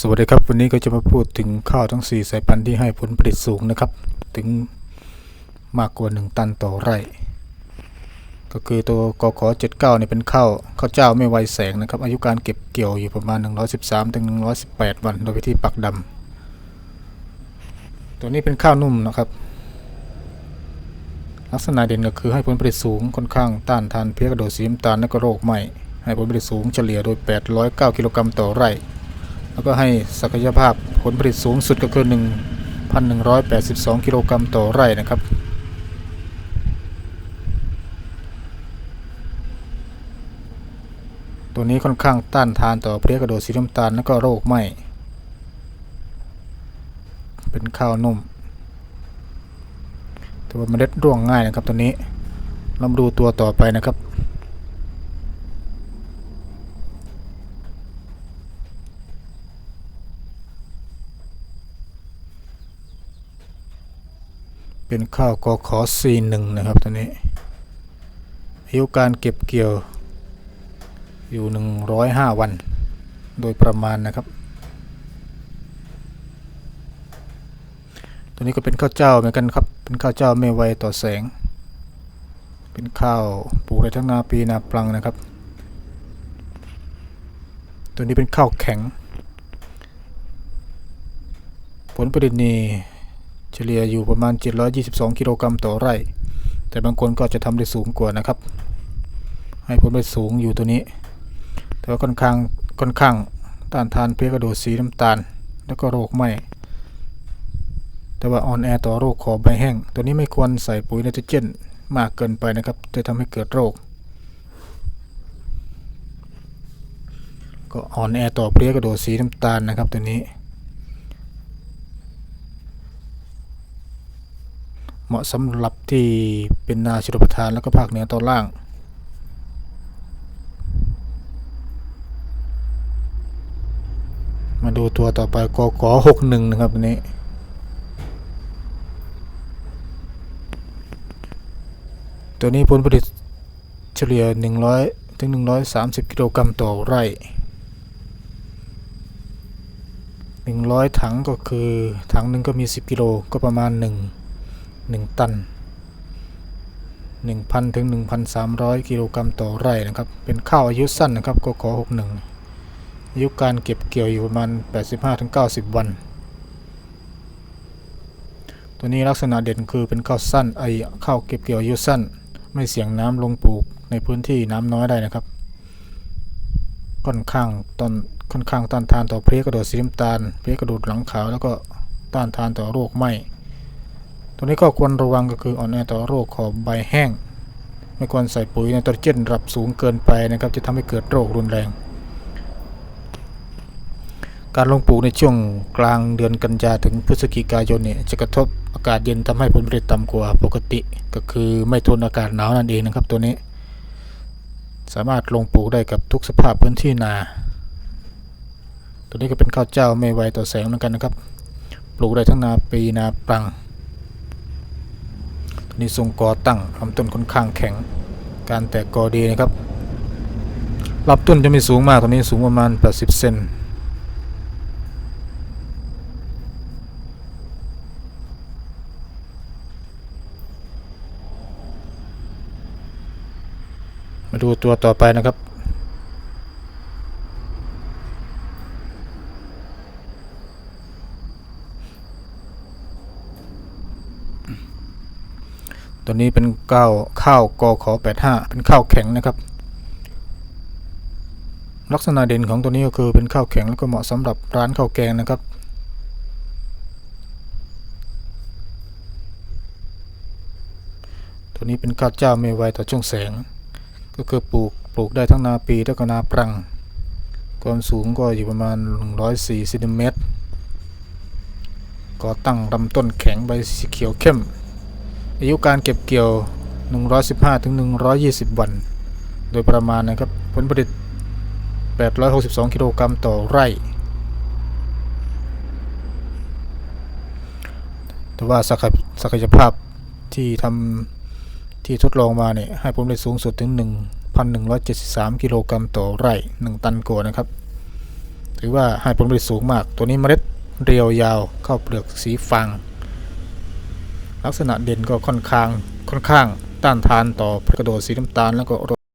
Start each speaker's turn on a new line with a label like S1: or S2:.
S1: สวัสดีครับ วันนี้ก็จะมาพูดถึงข้าวทั้ง 4 สายพันธุ์ที่ให้ผลผลิตสูงนะครับ ถึงมากกว่า 1 ตันต่อไร่ ก็คือตัวกข79เนี่ยเป็นข้าวข้าวเจ้าไม่ไวแสงนะครับ อายุการเก็บเกี่ยวอยู่ประมาณ 113ถึง118 วัน โดยวิธีปักดำตัวนี้เป็นข้าวนุ่มนะครับ ลักษณะเด่นก็คือให้ผลผลิตสูงค่อนข้างต้านทานเพี้ยกระโดดสีน้ำตาลและก็โรคไหม้ให้ผลผลิตสูงเฉลี่ยโดย 809 กิโลกรัมต่อไร่ แล้วก็ให้ศักยภาพผลผลิตสูงสุดก็คือ 1,182 กิโลกรัมต่อไร่นะครับ ตัวนี้ค่อนข้างต้านทานต่อเพลี้ยกระโดดสีน้ำตาลและก็โรคไหม้ เป็นข้าวนุ่ม ตัวเมล็ดร่วงง่ายนะครับตัวนี้เรามาดูตัวต่อไปนะครับ เป็นข้าวกอขอ C1 นะครับตัวนี้อายุการเก็บเกี่ยวอยู่ 105 วัน โดยประมาณนะครับ ตัวนี้ก็เป็นข้าวเจ้าเหมือนกันครับ เป็นข้าวเจ้าไม่ไวต่อแสง เป็นข้าวปลูกได้ทั้งนาปีนาปลังนะครับ ตัวนี้เป็นข้าวแข็ง ผลผลิตนี่ เฉลี่ยอยู่ประมาณ 722 กิโลกรัมต่อไร่ แต่บางคนก็จะทำได้สูงกว่านะครับ ให้ผลผลิตสูงอยู่ตัวนี้ แต่ว่าค่อนข้างค่อนข้างต้านทานเพลี้ยกระโดดสีน้ำตาล แล้วก็โรคไหม้แต่ว่าออนแอต่อโรคขอบใบแห้ง ตัวนี้ไม่ควรใส่ปุ๋ยไนโตรเจนมากเกินไปนะครับ จะทำให้เกิดโรค ก็ออนแอต่อเพลี้ยกระโดดสีน้ำตาลนะครับตัวนี้ เห มาะสำหรับที่เป็นนาชลประทานแล้วก็ภาคเหนือตอนล่าง มาดูตัวต่อไปกกหกหนึ่งนะครับตัวนี้ตัวนี้ผลผลิตเฉลี่ย 100 ถึง 130 กิโลกรัมต่อไร่ 100 ถังก็คือ ถังหนึ่งก็มี 10 กิโลก็ประมาณ 1 1 ตัน 1,000 ถึง 1,300 กิโลกรัมต่อไร่นะครับ เป็นข้าวอายุสั้นนะครับก็ขอ 61 อายุการเก็บเกี่ยวอยู่ประมาณ 85ถึง90 วัน ตัวนี้ลักษณะเด่นคือเป็นข้าวสั้นไอข้าวเก็บเกี่ยวอายุสั้น ไม่เสี่ยงน้ำลงปลูกในพื้นที่น้ำน้อยได้นะครับ ค่อนข้างต้นค่อนข้างต้านทานต่อเพลี้ยกระโดดสีน้ำตาลเพลี้ยกระโดดหลังขาวแล้วก็ต้านทานต่อโรคไหม้ ตัวนี้ก็ควรระวังก็คืออ่อนแอต่อโรคขอบใบแห้ง ไม่ควรใส่ปุ๋ยไนโตรเจนระดับสูงเกินไปนะครับ จะทำให้เกิดโรครุนแรง การลงปลูกในช่วงกลางเดือนกันยาถึงพฤศจิกายนเนี่ยจะกระทบอากาศเย็นทำให้ผลผลิตต่ำกว่าปกติ ก็คือไม่ทนอากาศหนาวนั่นเองนะครับ ตัวนี้ สามารถลงปลูกได้กับทุกสภาพพื้นที่นา ตัวนี้ก็เป็นข้าวเจ้าไม่ไวต่อแสงเหมือนกันนะครับ ปลูกได้ทั้งนาปีนาปรัง นี่ทรงกอตั้งลำต้นค่อนข้างแข็ง การแตกกอดีนะครับลำต้นจะไม่สูงมากตอนนี้สูงประมาณ 80 เซนมาดูตัวต่อไปนะครับ ตัวนี้เป็นข้าวข้าวกอขอ85เป็นข้าวแข็งนะครับ ลักษณะเด่นของตัวนี้ก็คือเป็นข้าวแข็งแล้วก็เหมาะสำหรับร้านข้าวแกงนะครับ ตัวนี้เป็นข้าวเจ้าไม่ไวต่อช่วงแสง ก็คือปลูกปลูกได้ทั้งนาปีและก็นาปรังความสูงก็อยู่ประมาณ 104ซนติเมตรก็ตั้งลำต้นแข็งใบสีเขียวเข้ม อายุการเก็บเกี่ยว 115-120 วัน โดยประมาณนะครับ ผลผลิต 862 กิโลกรัมต่อไร่ แต่ว่าศักศักยภาพที่ทำที่ทดลองมาเนี่ย ให้ผลผลิตสูงสุดถึง 1,173 กิโลกรัมต่อไร่ 1 ตันกว่านะครับถือว่าให้ผลผลิตสูงมาก ตัวนี้เมล็ดเรียวยาว เข้าเปลือกสีฟาง ลักษณะเด่นก็ค่อนข้างค่อนข้างต้านทานต่อกระโดดสีน้ำตาลแล้วก็ร